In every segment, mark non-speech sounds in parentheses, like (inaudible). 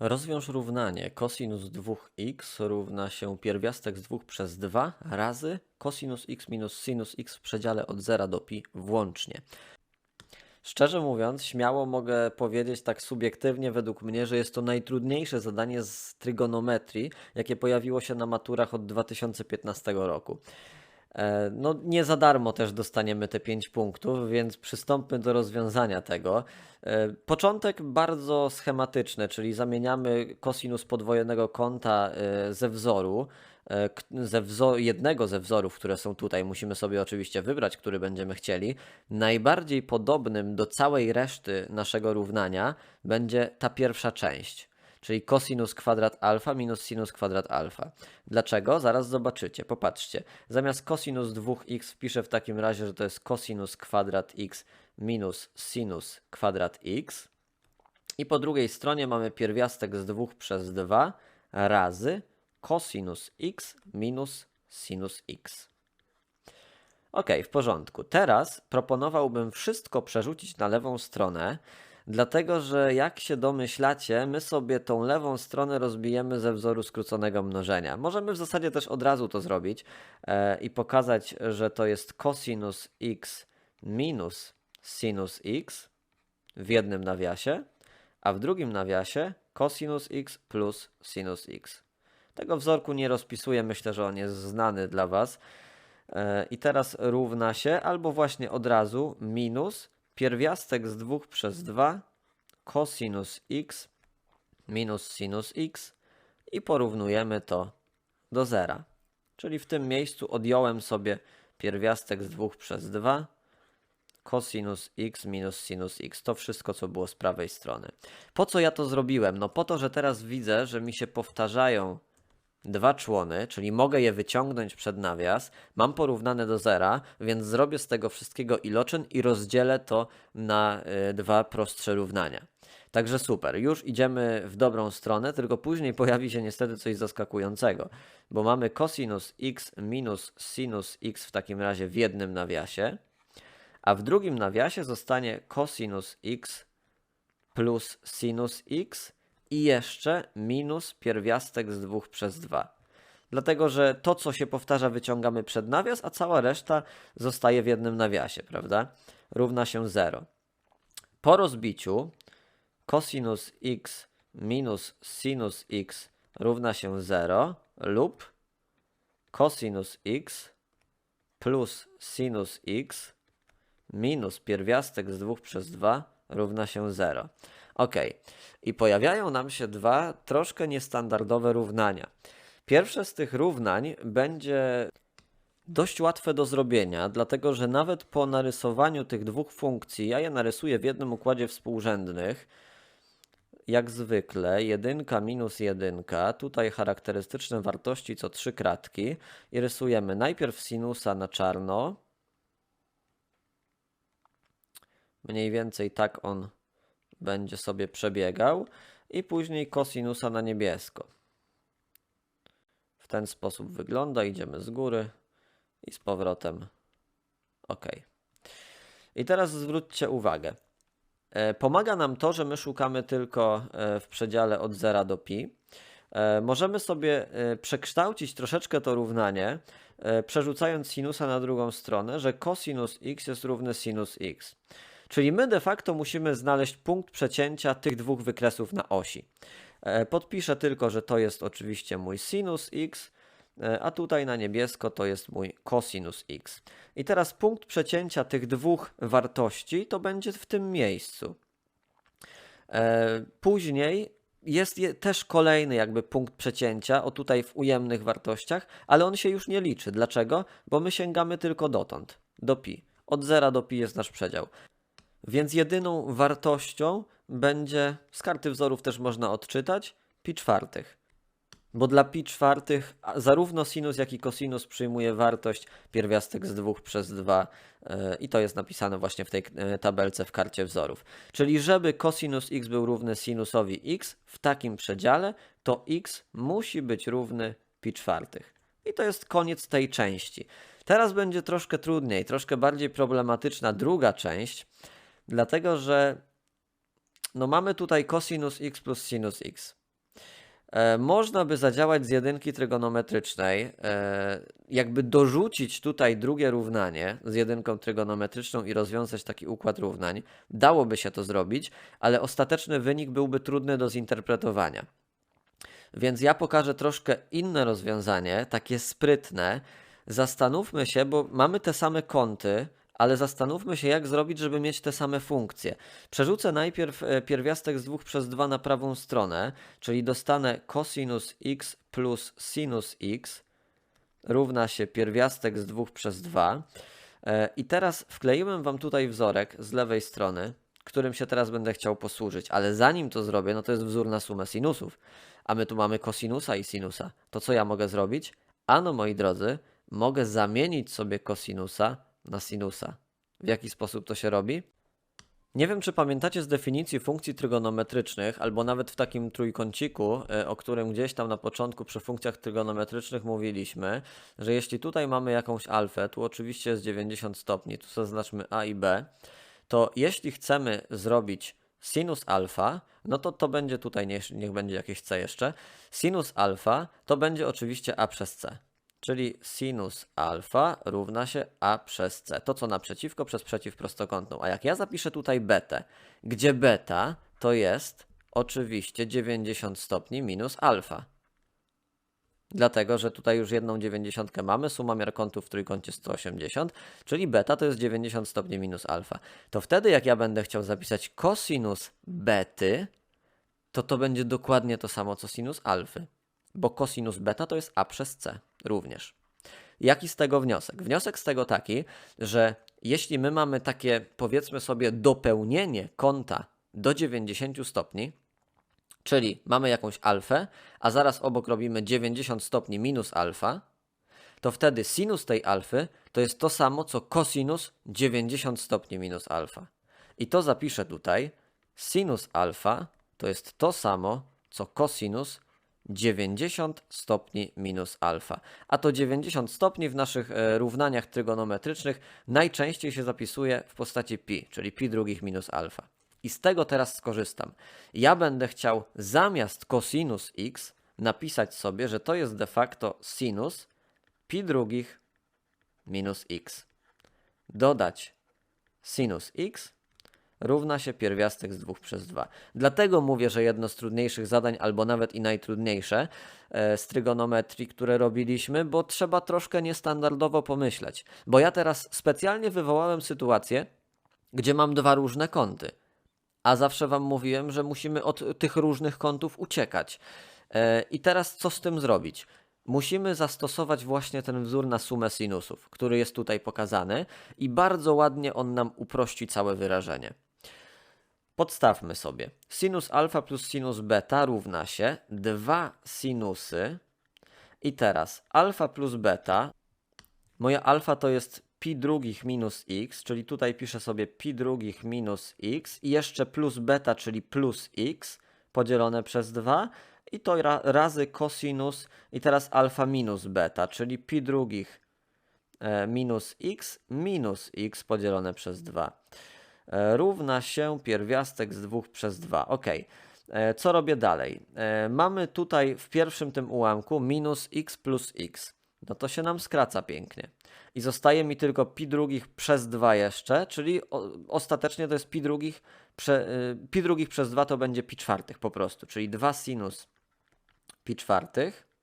Rozwiąż równanie cosinus 2x równa się pierwiastek z 2 przez 2 razy cosinus x minus sinus x w przedziale od 0 do pi włącznie. Szczerze mówiąc, śmiało mogę powiedzieć tak subiektywnie według mnie, że jest to najtrudniejsze zadanie z trygonometrii, jakie pojawiło się na maturach od 2015 roku. E, No, nie za darmo też dostaniemy te 5 punktów, więc przystąpmy do rozwiązania tego. E, Początek bardzo schematyczny, czyli zamieniamy kosinus podwojonego kąta e, ze wzoru, ze wzo- jednego ze wzorów, które są tutaj. Musimy sobie oczywiście wybrać, który będziemy chcieli. Najbardziej podobnym do całej reszty naszego równania będzie ta pierwsza część czyli cosinus kwadrat alfa minus sinus kwadrat alfa. Dlaczego? Zaraz zobaczycie. Popatrzcie. Zamiast cosinus 2x wpiszę w takim razie, że to jest cosinus kwadrat x minus sinus kwadrat x. I po drugiej stronie mamy pierwiastek z 2 przez 2 razy cosinus x minus sinus x. Ok, w porządku. Teraz proponowałbym wszystko przerzucić na lewą stronę, dlatego że jak się domyślacie, my sobie tą lewą stronę rozbijemy ze wzoru skróconego mnożenia. Możemy w zasadzie też od razu to zrobić e, i pokazać, że to jest cosinus x minus sinus x w jednym nawiasie, a w drugim nawiasie cosinus x plus sinus x. Tego wzorku nie rozpisuję, myślę, że on jest znany dla Was. E, I teraz równa się albo właśnie od razu minus pierwiastek z 2 przez 2 cosinus x minus sinus x i porównujemy to do zera. Czyli w tym miejscu odjąłem sobie pierwiastek z 2 przez 2 cosinus x minus sinus x. To wszystko, co było z prawej strony. Po co ja to zrobiłem? No po to, że teraz widzę, że mi się powtarzają dwa człony, czyli mogę je wyciągnąć przed nawias, mam porównane do zera, więc zrobię z tego wszystkiego iloczyn i rozdzielę to na y, dwa prostsze równania. Także super, już idziemy w dobrą stronę, tylko później (laughs) pojawi się niestety coś zaskakującego, bo mamy cosinus x minus sinus x w takim razie w jednym nawiasie, a w drugim nawiasie zostanie cosinus x plus sinus x i jeszcze minus pierwiastek z 2 przez 2. Dlatego, że to, co się powtarza, wyciągamy przed nawias, a cała reszta zostaje w jednym nawiasie, prawda? Równa się 0. Po rozbiciu cosinus x minus sinus x równa się 0 lub cosinus x plus sinus x minus pierwiastek z 2 przez 2 równa się 0. Ok, i pojawiają nam się dwa troszkę niestandardowe równania. Pierwsze z tych równań będzie dość łatwe do zrobienia, dlatego że nawet po narysowaniu tych dwóch funkcji, ja je narysuję w jednym układzie współrzędnych, jak zwykle, jedynka minus jedynka, tutaj charakterystyczne wartości co trzy kratki. I rysujemy najpierw sinusa na czarno, mniej więcej tak on będzie sobie przebiegał i później kosinusa na niebiesko. W ten sposób wygląda, idziemy z góry i z powrotem. OK. I teraz zwróćcie uwagę. E, Pomaga nam to, że my szukamy tylko e, w przedziale od 0 do pi. E, Możemy sobie przekształcić troszeczkę to równanie, przerzucając sinusa na drugą stronę, że cosinus x jest równy sinus x. Czyli my de facto musimy znaleźć punkt przecięcia tych dwóch wykresów na osi. E, Podpiszę tylko, że to jest oczywiście mój sinus x, e, a tutaj na niebiesko to jest mój cosinus x. I teraz punkt przecięcia tych dwóch wartości to będzie w tym miejscu. E, Później jest je- też kolejny jakby punkt przecięcia, o tutaj w ujemnych wartościach, ale on się już nie liczy. Dlaczego? Bo my sięgamy tylko dotąd, do pi. Od 0 do pi jest nasz przedział. Więc jedyną wartością będzie, z karty wzorów też można odczytać, pi czwartych. Bo dla pi czwartych zarówno sinus, jak i cosinus przyjmuje wartość pierwiastek z 2 przez 2 e, i to jest napisane właśnie w tej e, tabelce w karcie wzorów. Czyli żeby cosinus x był równy sinusowi x w takim przedziale, to x musi być równy pi czwartych. I to jest koniec tej części. Teraz będzie troszkę trudniej, troszkę bardziej problematyczna druga część, dlatego że no mamy tutaj cosinus x plus sinus x. E, można by zadziałać z jedynki trygonometrycznej, e, jakby dorzucić tutaj drugie równanie z jedynką trygonometryczną i rozwiązać taki układ równań. Dałoby się to zrobić, ale ostateczny wynik byłby trudny do zinterpretowania. Więc ja pokażę troszkę inne rozwiązanie, takie sprytne. Zastanówmy się, bo mamy te same kąty, ale zastanówmy się, jak zrobić, żeby mieć te same funkcje. Przerzucę najpierw e, pierwiastek z 2 przez 2 na prawą stronę, czyli dostanę cosinus x plus sinus x równa się pierwiastek z 2 przez 2. E, I teraz wkleiłem Wam tutaj wzorek z lewej strony, którym się teraz będę chciał posłużyć, ale zanim to zrobię, no to jest wzór na sumę sinusów, a my tu mamy kosinusa i sinusa. To co ja mogę zrobić? Ano, moi drodzy, mogę zamienić sobie kosinusa na sinusa. W jaki sposób to się robi? Nie wiem, czy pamiętacie z definicji funkcji trygonometrycznych, albo nawet w takim trójkąciku, e, o którym gdzieś tam na początku przy funkcjach trygonometrycznych mówiliśmy, że jeśli tutaj mamy jakąś alfę, tu oczywiście jest 90 stopni, tu zaznaczmy A i B, to jeśli chcemy zrobić sinus alfa, no to to będzie tutaj, niech, niech będzie jakieś C jeszcze, sinus alfa to będzie oczywiście A przez C. Czyli sinus alfa równa się a przez c. To co naprzeciwko przez przeciw prostokątną. A jak ja zapiszę tutaj betę, gdzie beta to jest oczywiście 90 stopni minus alfa. Dlatego, że tutaj już jedną 90 mamy, suma miar kątów w trójkącie 180, czyli beta to jest 90 stopni minus alfa. To wtedy jak ja będę chciał zapisać cosinus bety, to to będzie dokładnie to samo co sinus alfy bo cosinus beta to jest a przez c również. Jaki z tego wniosek? Wniosek z tego taki, że jeśli my mamy takie, powiedzmy sobie, dopełnienie kąta do 90 stopni, czyli mamy jakąś alfę, a zaraz obok robimy 90 stopni minus alfa, to wtedy sinus tej alfy to jest to samo, co cosinus 90 stopni minus alfa. I to zapiszę tutaj. Sinus alfa to jest to samo, co cosinus 90 stopni minus alfa. A to 90 stopni w naszych e, równaniach trygonometrycznych najczęściej się zapisuje w postaci pi, czyli pi drugich minus alfa. I z tego teraz skorzystam. Ja będę chciał zamiast cosinus x napisać sobie, że to jest de facto sinus pi drugich minus x. Dodać sinus x równa się pierwiastek z 2 przez 2. Dlatego mówię, że jedno z trudniejszych zadań, albo nawet i najtrudniejsze e, z trygonometrii, które robiliśmy, bo trzeba troszkę niestandardowo pomyśleć. Bo ja teraz specjalnie wywołałem sytuację, gdzie mam dwa różne kąty. A zawsze Wam mówiłem, że musimy od tych różnych kątów uciekać. E, I teraz co z tym zrobić? musimy zastosować właśnie ten wzór na sumę sinusów, który jest tutaj pokazany i bardzo ładnie on nam uprości całe wyrażenie. Podstawmy sobie. Sinus alfa plus sinus beta równa się 2 sinusy. I teraz alfa plus beta. Moja alfa to jest pi drugich minus x, czyli tutaj piszę sobie pi drugich minus x i jeszcze plus beta, czyli plus x podzielone przez 2 i to ra razy cosinus i teraz alfa minus beta, czyli pi drugich e, minus x minus x podzielone przez 2 e, równa się pierwiastek z 2 przez 2. Ok. E, co robię dalej? Mamy tutaj w pierwszym tym ułamku minus x plus x. No to się nam skraca pięknie. I zostaje mi tylko pi drugich przez 2 jeszcze, czyli ostatecznie to jest pi drugich, prze, pi drugich przez 2 to będzie pi czwartych po prostu, czyli 2 sinus pi czwartych.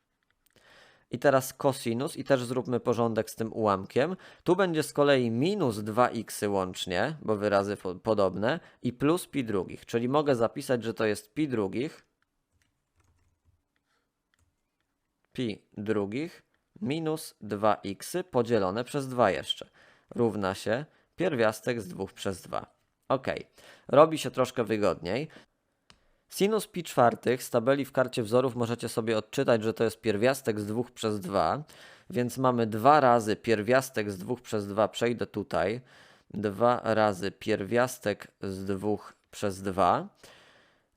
I teraz cosinus i też zróbmy porządek z tym ułamkiem. Tu będzie z kolei minus 2x łącznie, bo wyrazy podobne, i plus pi drugich, czyli mogę zapisać, że to jest pi drugich, pi drugich minus 2x podzielone przez 2 jeszcze. Równa się pierwiastek z 2 przez 2. Ok, robi się troszkę wygodniej. Sinus pi czwartych z tabeli w karcie wzorów możecie sobie odczytać, że to jest pierwiastek z 2 przez 2, więc mamy dwa razy pierwiastek z 2 przez 2, przejdę tutaj, dwa razy pierwiastek z 2 przez 2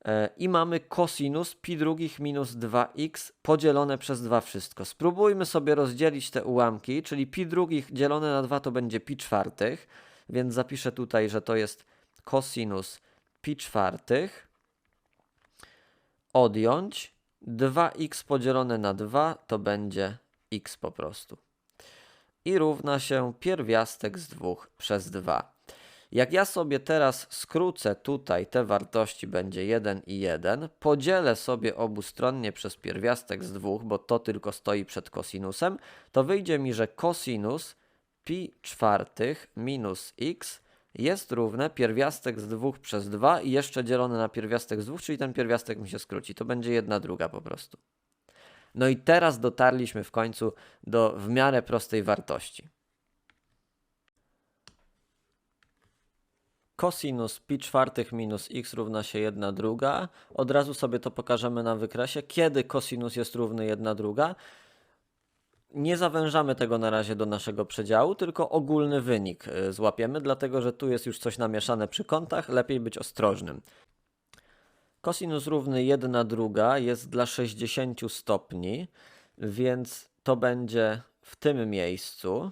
e, i mamy cosinus pi drugich minus 2x podzielone przez 2 wszystko. Spróbujmy sobie rozdzielić te ułamki, czyli pi drugich dzielone na 2 to będzie pi czwartych, więc zapiszę tutaj, że to jest cosinus pi czwartych odjąć 2x podzielone na 2 to będzie x po prostu. I równa się pierwiastek z 2 przez 2. Jak ja sobie teraz skrócę tutaj te wartości, będzie 1 i 1, podzielę sobie obustronnie przez pierwiastek z 2, bo to tylko stoi przed kosinusem, to wyjdzie mi, że kosinus pi czwartych minus x jest równe pierwiastek z 2 przez 2 i jeszcze dzielone na pierwiastek z 2, czyli ten pierwiastek mi się skróci. To będzie jedna druga po prostu. No i teraz dotarliśmy w końcu do w miarę prostej wartości. Kosinus pi czwartych minus x równa się 1 druga. Od razu sobie to pokażemy na wykresie. Kiedy kosinus jest równy 1 druga? Nie zawężamy tego na razie do naszego przedziału, tylko ogólny wynik y, złapiemy, dlatego że tu jest już coś namieszane przy kątach, lepiej być ostrożnym. Kosinus równy 1 druga jest dla 60 stopni, więc to będzie w tym miejscu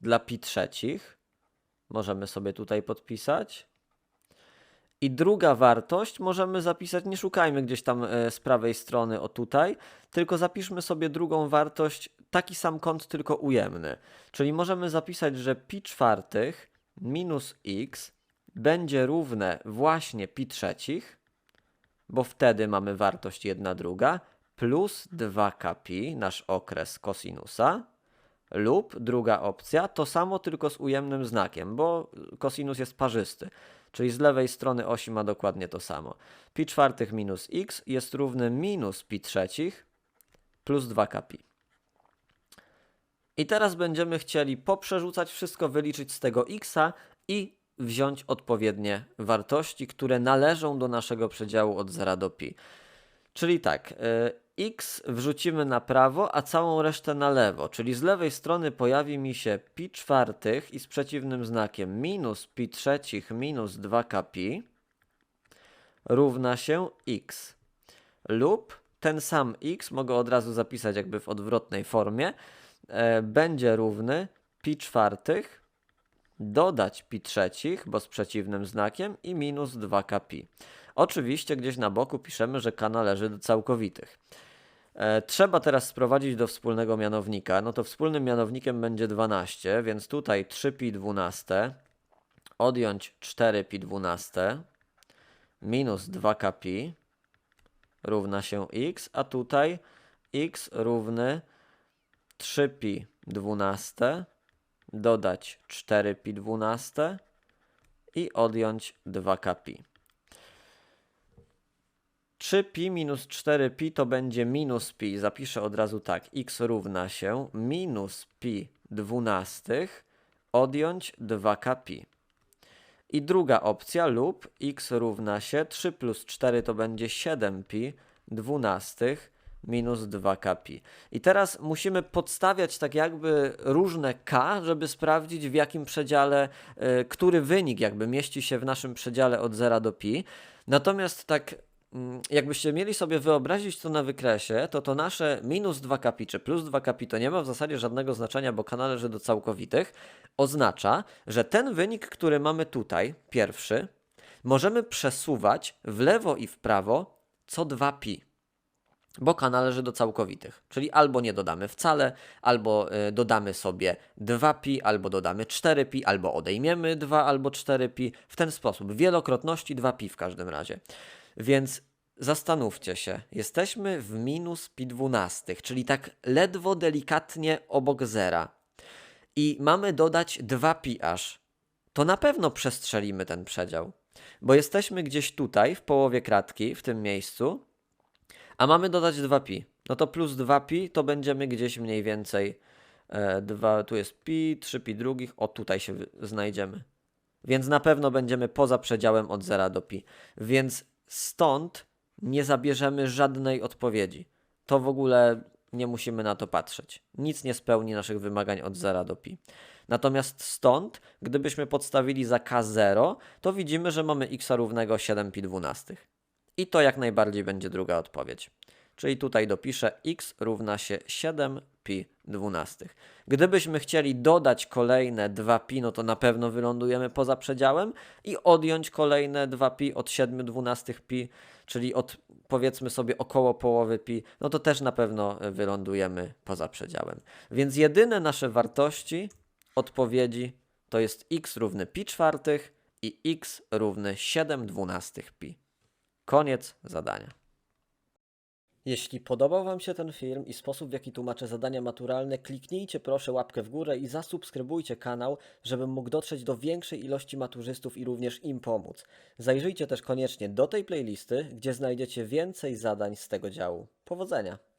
dla pi trzecich. Możemy sobie tutaj podpisać. I druga wartość możemy zapisać, nie szukajmy gdzieś tam e, z prawej strony o tutaj, tylko zapiszmy sobie drugą wartość, taki sam kąt, tylko ujemny. Czyli możemy zapisać, że pi czwartych minus x będzie równe właśnie pi trzecich, bo wtedy mamy wartość 1 druga, plus 2kpi, nasz okres kosinusa, lub druga opcja, to samo tylko z ujemnym znakiem, bo kosinus jest parzysty. Czyli z lewej strony osi ma dokładnie to samo. Pi czwartych minus x jest równy minus pi trzecich plus 2kpi. I teraz będziemy chcieli poprzerzucać wszystko, wyliczyć z tego xa i wziąć odpowiednie wartości, które należą do naszego przedziału od 0 do pi. Czyli tak, y, x wrzucimy na prawo, a całą resztę na lewo. Czyli z lewej strony pojawi mi się pi czwartych i z przeciwnym znakiem minus pi trzecich minus 2kpi równa się x. Lub ten sam x, mogę od razu zapisać jakby w odwrotnej formie, e, będzie równy pi czwartych dodać pi trzecich, bo z przeciwnym znakiem i minus 2kpi. Oczywiście gdzieś na boku piszemy, że k należy do całkowitych. E, trzeba teraz sprowadzić do wspólnego mianownika. No to wspólnym mianownikiem będzie 12, więc tutaj 3pi 12 odjąć 4pi 12 minus 2kpi równa się x, a tutaj x równy 3pi 12 dodać 4pi 12 i odjąć 2kpi. 3pi minus 4pi to będzie minus pi. Zapiszę od razu tak. x równa się minus pi dwunastych odjąć 2kpi. I druga opcja lub x równa się 3 plus 4 to będzie 7pi dwunastych minus 2kpi. I teraz musimy podstawiać tak jakby różne k, żeby sprawdzić w jakim przedziale, y, który wynik jakby mieści się w naszym przedziale od 0 do pi. Natomiast tak jakbyście mieli sobie wyobrazić to na wykresie, to to nasze minus 2 kapi czy plus 2 kapi to nie ma w zasadzie żadnego znaczenia, bo k należy do całkowitych, oznacza, że ten wynik, który mamy tutaj, pierwszy, możemy przesuwać w lewo i w prawo co 2 pi. Bo k należy do całkowitych, czyli albo nie dodamy wcale, albo y, dodamy sobie 2pi, albo dodamy 4pi, albo odejmiemy 2 albo 4pi. W ten sposób, wielokrotności 2pi w każdym razie. Więc zastanówcie się, jesteśmy w minus pi 12, czyli tak ledwo delikatnie obok zera. I mamy dodać 2 pi aż. To na pewno przestrzelimy ten przedział. Bo jesteśmy gdzieś tutaj, w połowie kratki, w tym miejscu, a mamy dodać 2 pi. No to plus 2 pi to będziemy gdzieś mniej więcej. E, 2, tu jest pi, 3 pi drugich, o tutaj się znajdziemy. Więc na pewno będziemy poza przedziałem od 0 do pi. Więc Stąd nie zabierzemy żadnej odpowiedzi. To w ogóle nie musimy na to patrzeć. Nic nie spełni naszych wymagań od 0 do pi. Natomiast stąd, gdybyśmy podstawili za k0, to widzimy, że mamy x równego 7pi 12. I to jak najbardziej będzie druga odpowiedź. Czyli tutaj dopiszę x równa się 7pi 12. Gdybyśmy chcieli dodać kolejne 2pi, no to na pewno wylądujemy poza przedziałem i odjąć kolejne 2pi od 7 12 pi, czyli od powiedzmy sobie około połowy pi, no to też na pewno wylądujemy poza przedziałem. Więc jedyne nasze wartości odpowiedzi to jest x równy pi czwartych i x równy 7 dwunastych pi. Koniec zadania. Jeśli podobał Wam się ten film i sposób, w jaki tłumaczę zadania maturalne, kliknijcie proszę łapkę w górę i zasubskrybujcie kanał, żebym mógł dotrzeć do większej ilości maturzystów i również im pomóc. Zajrzyjcie też koniecznie do tej playlisty, gdzie znajdziecie więcej zadań z tego działu. Powodzenia!